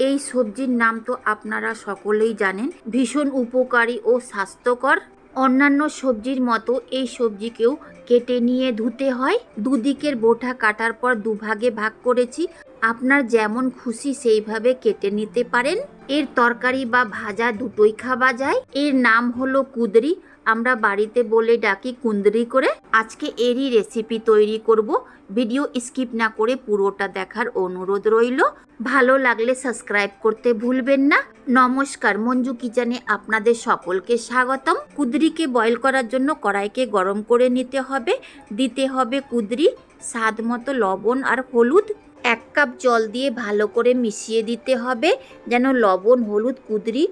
এই সবজির নাম তো আপনারা সকলেই জানেন, ভীষণ উপকারী ও স্বাস্থ্যকর। অন্যান্য সবজির মতো এই সবজিকেও কেটে নিয়ে ধুতে হয়। দুদিকের বোটা কাটার পর দুভাগে ভাগ করেছি। আপনার যেমন খুশি সেইভাবে কেটে নিতে পারেন। এর তরকারি বা ভাজা দুটোই খাওয়া যায়। এর নাম হলো কুদরি। আমরা বাড়িতে বলে ডাকি কুন্দরি করে, আজকে এরই রেসিপি তৈরি করব। ভিডিও স্কিপ না করে পুরোটা দেখার অনুরোধ রইল। ভালো লাগলে সাবস্ক্রাইব করতে ভুলবেন না। নমস্কার, মঞ্জু কিচেনে আপনাদের সকলকে স্বাগতম। কুদরিকে বয়েল করার জন্য কড়াইকে গরম করে নিতে হবে। দিতে হবে কুদরি, স্বাদ মতো লবণ আর হলুদ। এক কাপ জল দিয়ে ভালো করে মিশিয়ে দিতে হবে, যেন লবণ, হলুদ, কুদরি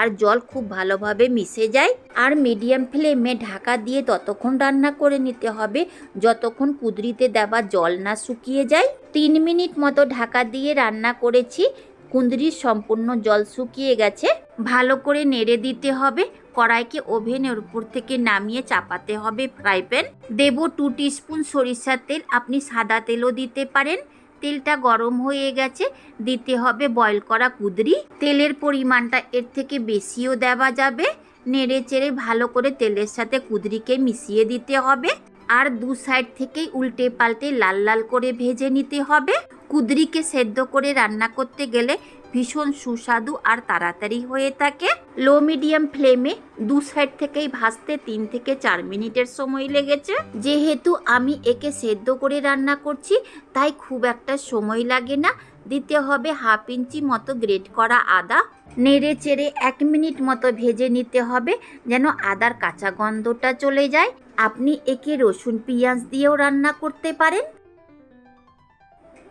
আর জল খুব ভালোভাবে মিশে যায়। আর মিডিয়াম ফ্লেমে ঢাকা দিয়ে ততক্ষণ রান্না করে নিতে হবে। যতক্ষণ কুদরিতে দেওয়া জল না শুকিয়ে যায়। তিন মিনিট মতো ঢাকা দিয়ে রান্না করেছি। কুঁদরির সম্পূর্ণ জল শুকিয়ে গেছে। ভালো করে নেড়ে দিতে হবে। কড়াইকে ওভেনের উপর থেকে নামিয়ে চাপাতে হবে ফ্রাই প্যান। দেবো টু টিস্পুন সরিষার তেল। আপনি সাদা তেলও দিতে পারেন। তেলটা গরম হয়ে গেছে, দিতে হবে বয়েল করা কুদরি। তেলের পরিমাণটা এর থেকে বেশিও দেওয়া যাবে। নেড়ে চেড়ে ভালো করে তেলের সাথে কুদরিকে মিশিয়ে দিতে হবে। আর দু সাইড থেকেই উল্টে পাল্টে লাল লাল করে ভেজে নিতে হবে। কুদরিকে সেদ্ধ করে রান্না করতে গেলে ভীষণ সুস্বাদু আর তাড়াতাড়ি হয়ে থাকে। লো মিডিয়াম ফ্লেমে দু সাইড থেকেই ভাজতে তিন থেকে চার মিনিটের সময় লেগেছে। যেহেতু আমি একে সেদ্ধ করে রান্না করছি, তাই খুব একটা সময় লাগে না। দিতে হবে হাফ ইঞ্চি মতো গ্রেট করা আদা। নেড়ে চেড়ে এক মিনিট মতো ভেজে নিতে হবে যেন আদার কাঁচা গন্ধটা চলে যায়। আপনি একে রসুন পেঁয়াজ দিয়েও রান্না করতে পারেন।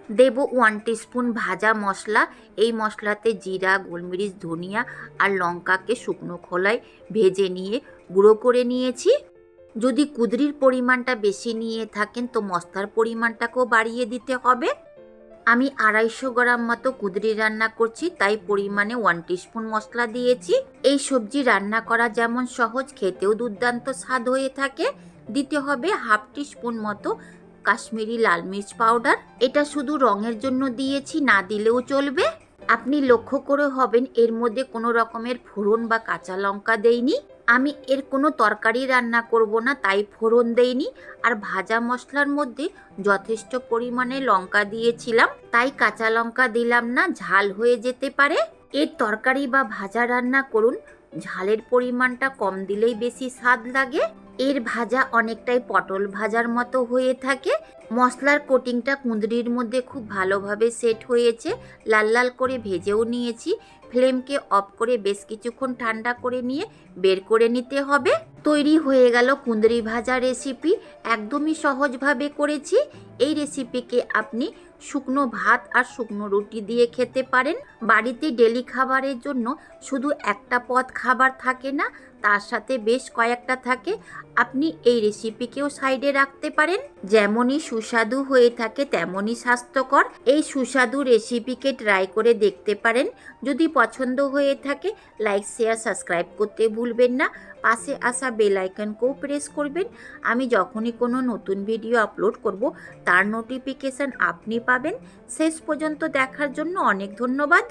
দেব ওয়ান টিস্পুন ভাজা মশলা। এই মশলাতে জিরা, গোলমরিচ, ধনিয়া আর লঙ্কাকে শুকনো খোলায় ভেজে নিয়ে গুঁড়ো করে নিয়েছি। যদি কুদরির পরিমাণটা বেশি নিয়ে থাকেন তো মশলার পরিমাণটাকেও বাড়িয়ে দিতে হবে। আমি আড়াইশো গ্রাম মতো কুদরি রান্না করছি, তাই পরিমাণে ওয়ান টিস্পুন মশলা দিয়েছি। এই সবজি রান্না করা যেমন সহজ, খেতেও দুর্দান্ত স্বাদ হয়ে থাকে। দিতে হবে হাফ টিস্পুন মতো কাশ্মীরি লাল মির্চ পাউডার, এটা শুধু রঙের জন্য দিয়েছি, না দিলেও চলবে। আপনি লক্ষ্য করে হবেন, এর মধ্যে কোনো রকমের ফোড়ন বা কাঁচা লঙ্কা দেইনি। আমি এর কোনো তরকারি রান্না করব না, তাই ফোড়ন দেইনি। আর ভাজা মশলার মধ্যে যথেষ্ট পরিমাণে লঙ্কা দিয়েছিলাম, তাই কাঁচা লঙ্কা দিলাম না, ঝাল হয়ে যেতে পারে। এর তরকারি বা ভাজা রান্না করুন, ঝালের পরিমাণটা কম দিলেই বেশি স্বাদ লাগে। এর ভাজা অনেকটাই পটল ভাজার মতো হয়ে থাকে। মশলার কোটিংটা কুঁদরির মধ্যে খুব ভালোভাবে সেট হয়েছে। লাল লাল করে ভেজেও নিয়েছি। ফ্লেমকে অফ করে বেশ কিছুক্ষণ ঠান্ডা করে নিয়ে বের করে নিতে হবে। তৈরি হয়ে গেল কুঁদরি ভাজা রেসিপি একদমই সহজভাবে করেছি। এই রেসিপিকে আপনি শুকনো ভাত আর শুকনো রুটি দিয়ে খেতে পারেন। বাড়িতে ডেলি খাবারের জন্য শুধু একটা পদ খাবার থাকে না, তার সাথে বেশ কয়েকটা থাকে। আপনি এই রেসিপিকেও সাইডে রাখতে পারেন। যেমনই সুস্বাদু হয়ে থাকে, তেমনই স্বাস্থ্যকর। এই সুস্বাদু রেসিপিকে ট্রাই করে দেখতে পারেন। যদি পছন্দ হয়ে থাকে লাইক শেয়ার সাবস্ক্রাইব করতে ভুলবেন না। পাশে আসা বেল আইকনকেও প্রেস করবেন। আমি যখনই কোনো নতুন ভিডিও আপলোড করব, তার নোটিফিকেশান আপনি পাবেন। শেষ পর্যন্ত দেখার জন্য অনেক ধন্যবাদ।